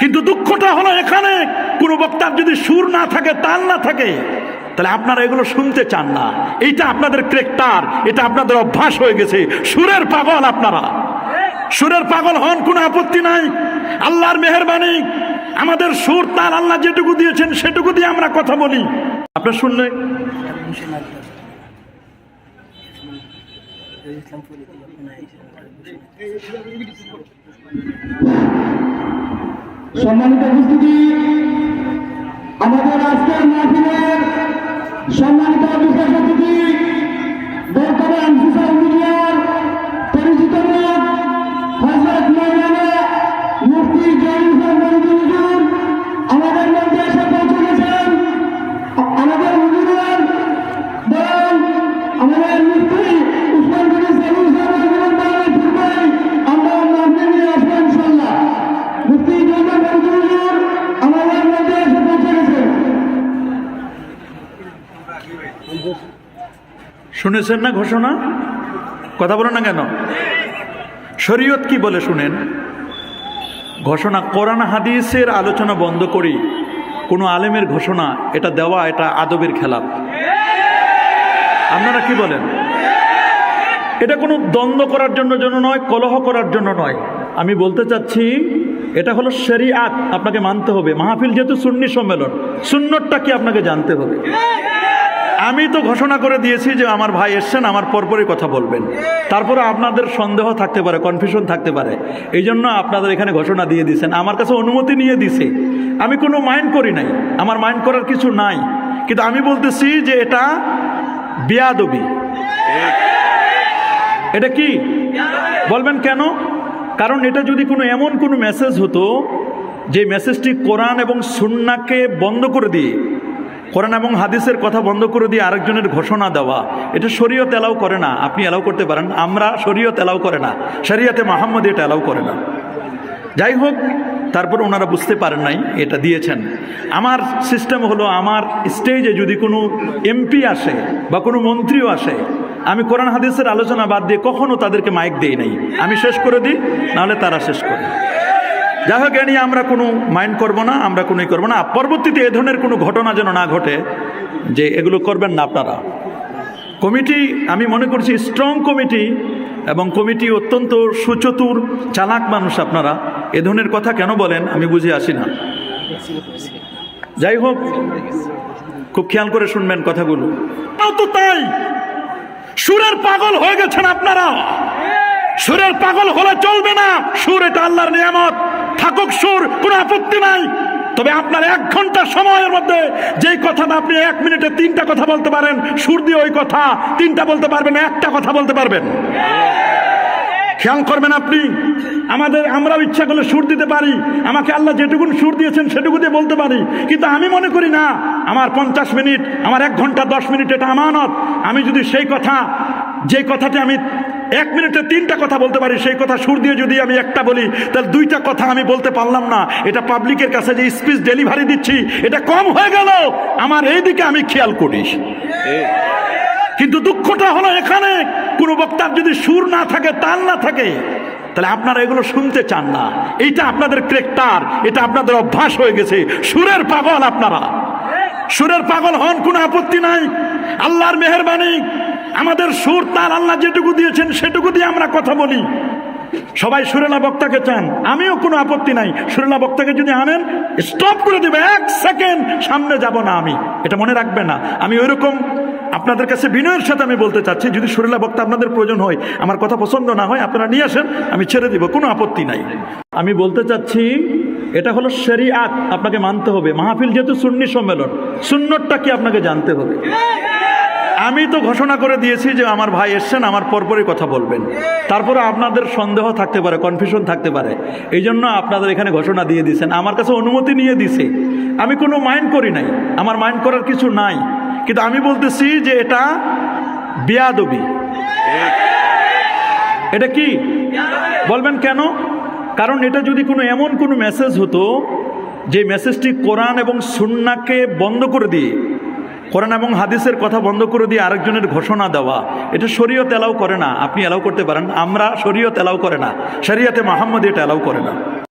কিন্তু দুঃখটা হলো এখানে। কোনো বক্তার যদি সুর না থাকে, তাল না থাকে, তাহলে আপনারা এগুলো শুনতে চান না। এইটা আপনাদের ক্রেকটার, এটা আপনাদের অভ্যাস হয়ে গেছে। সুরের পাগল আপনারা। সুরের পাগল হন, কোনো আপত্তি নাই। আল্লাহর মেহরবানি। আমাদের সুর তার আল্লাহ যেটুকু দিয়েছেন, সেটুকু দিয়ে আমরা কথা বলি। আপনার শুনলে সম্মানিত উপস্থিতি আমাদের আজকের মাহফিলের সম্মানিত বিশেষ অতিথি শুনেছেন না ঘোষণা? কথা বলেন না কেন? শরীয়ত কি বলে শুনেন? ঘোষণা কোরআন হাদিসের আলোচনা বন্ধ করি, কোনো আলেমের ঘোষণা, এটা দেওয়া, এটা আদবের খেলাপ। আপনারা কি বলেন? এটা কোনো দ্বন্দ্ব করার জন্য জন্য নয়, কলহ করার জন্য নয়। আমি বলতে চাচ্ছি, এটা হলো শরিয়াত, আপনাকে মানতে হবে। মাহফিল যেহেতু সুন্নি সম্মেলন, সুন্নতটা কি আপনাকে জানতে হবে? আমি তো ঘোষণা করে দিয়েছি যে আমার ভাই এসছেন, আমার পরপরই কথা বলবেন। তারপরে আপনাদের সন্দেহ থাকতে পারে কনফিউশন থাকতে পারে। এই জন্য আপনাদের এখানে ঘোষণা দিয়ে দিয়েছেন। আমার কাছে অনুমতি নিয়ে দিছে। আমি কোনো মাইন্ড করি নাই। আমার মাইন্ড করার কিছু নাই। কিন্তু আমি বলতেছি যে এটা বিয়াদবি। এটা কি? বলবেন কেন? কারণ এটা যদি কোনো এমন কোনো মেসেজ হতো, যে মেসেজটি কোরআন এবং সুন্নাকে বন্ধ করে দিয়ে কোরআন এবং হাদিসের কথা বন্ধ করে দিয়ে আরেকজনের ঘোষণা দেওয়া, এটা শরীয়ত এলাও করে না। আপনি এলাও করতে পারেন, আমরা শরীয়ত এলাও করে না। শরীয়তে মাহমদ এটা এলাও করে না। যাই হোক, তারপর ওনারা বুঝতে পারেন নাই, এটা দিয়েছেন। আমার সিস্টেম হলো, আমার স্টেজে যদি কোনো এমপি আসে বা কোনো মন্ত্রীও আসে, আমি কোরআন হাদিসের আলোচনা বাদ দিয়ে কখনো তাদেরকে মাইক দেই নাই। আমি শেষ করে দিই, নাহলে তারা শেষ করে। যাই হোক এ নিয়ে আমরা কোনো মাইন্ড করব না, আমরা কোনোই করব না। পরবর্তীতে এ ধরনের কোনো ঘটনা যেন না ঘটে, যে এগুলো করবেন না আপনারা। কমিটি, আমি মনে করছি স্ট্রং কমিটি এবং কমিটি অত্যন্ত সুচতুর, চালাক মানুষ আপনারা। এ ধরনের কথা কেন বলেন, আমি বুঝে আসি না। যাই হোক খুব খেয়াল করে শুনবেন কথাগুলো। তাও তো তাই, সুরের পাগল হয়ে গেছেন আপনারা। সুরের পাগল হলে চলবে না, সুর এটা আল্লাহর নিয়ামত। থাকুক সুর, কোনো আপত্তি নাই। তবে আপনার এক ঘণ্টা সময়ের মধ্যে যেই কথাটা আপনি এক মিনিটে তিনটা কথা বলতে পারেন, সুর দিয়ে ওই কথা তিনটা বলতে পারবেন, একটা কথা বলতে পারবেন। খেয়াল করবেন আপনি, আমাদের, আমরাও ইচ্ছা করলে সুর দিতে পারি, আমাকে আল্লাহ যেটুকুন সুর দিয়েছেন সেটুকু দিয়ে বলতে পারি, কিন্তু আমি মনে করি না, আমার পঞ্চাশ মিনিট, আমার এক ঘণ্টা দশ মিনিট, এটা আমানত। আমি যদি সেই কথা যে কথাটি আমি এক মিনিটে তিনটা কথা বলতে পারি, সেই কথা সুর দিয়ে যদি আমি একটা বলি, তাহলে দুইটা কথা আমি বলতে পারলাম না। এটা পাবলিকের কাছে যে স্পিচ ডেলিভারি দিচ্ছি, এটা কম হয়ে গেল। আমার এই দিকে আমি খেয়াল করি। কিন্তু দুঃখটা হলো এখানে, কোনো বক্তার যদি সুর না থাকে, তাল না থাকে, তাহলে আপনারা এগুলো শুনতে চান না। এইটা আপনাদের ক্রেকটার, এটা আপনাদের অভ্যাস হয়ে গেছে। সুরের পাগল আপনারা। সুরের পাগল হন কোনো আপত্তি নাই। আল্লাহর মেহরবানি। আমাদের সুর তার আল্লাহ যেটুকু দিয়েছেন, সেটুকু দিয়ে আমরা কথা বলি। সবাই সুরেলা বক্তাকে চান। আমিও কোনো আপত্তি নাই। সুরেলা বক্তাকে যদি আনেন স্টপ করে দেবে। এক সেকেন্ড সামনে যাব না আমি। এটা মনে রাখবে না। আমি ওইরকম আপনাদের কাছে বিনয়ের সাথে আমি বলতে চাচ্ছি, যদি সুরেলা বক্তা আপনাদের প্রয়োজন হয়, আমার কথা পছন্দ না হয়, আপনারা নিয়ে আসেন, আমি ছেড়ে দিব। কোনো আপত্তি নাই। আমি বলতে চাচ্ছি, এটা হলো শরিয়াত। আপনাকে মানতে হবে। মাহফিল যেহেতু সুন্নি সম্মেলন, সুন্নতটা কি আপনাকে জানতে হবে? আমি তো ঘোষণা করে দিয়েছি যে আমার ভাই এসছেন, আমার পরপরই কথা বলবেন। তারপরে আপনাদের সন্দেহ থাকতে পারে কনফিউশন থাকতে পারে। এই জন্য আপনাদের এখানে ঘোষণা দিয়ে দিয়েছেন। আমার কাছে অনুমতি নিয়ে দিছে। আমি কোনো মাইন্ড করি নাই। আমার মাইন্ড করার কিছু নাই। কিন্তু আমি বলতেছি যে এটা বিয়াদবি। এটা কি? বলবেন কেন? কারণ এটা যদি কোনো এমন কোনো মেসেজ হতো, যে মেসেজটি কোরআন এবং সুন্নাকে বন্ধ করে দিয়ে কোরআন এবং হাদিসের কথা বন্ধ করে দিয়ে আরেকজনের ঘোষণা দেওয়া, এটা শরীয়ত এলাও করে না। আপনি অ্যালাউ করতে পারেন। আমরা শরীয়ত এলাও করে না। শরীয়তে মাহমদ এটা এলাও করে না।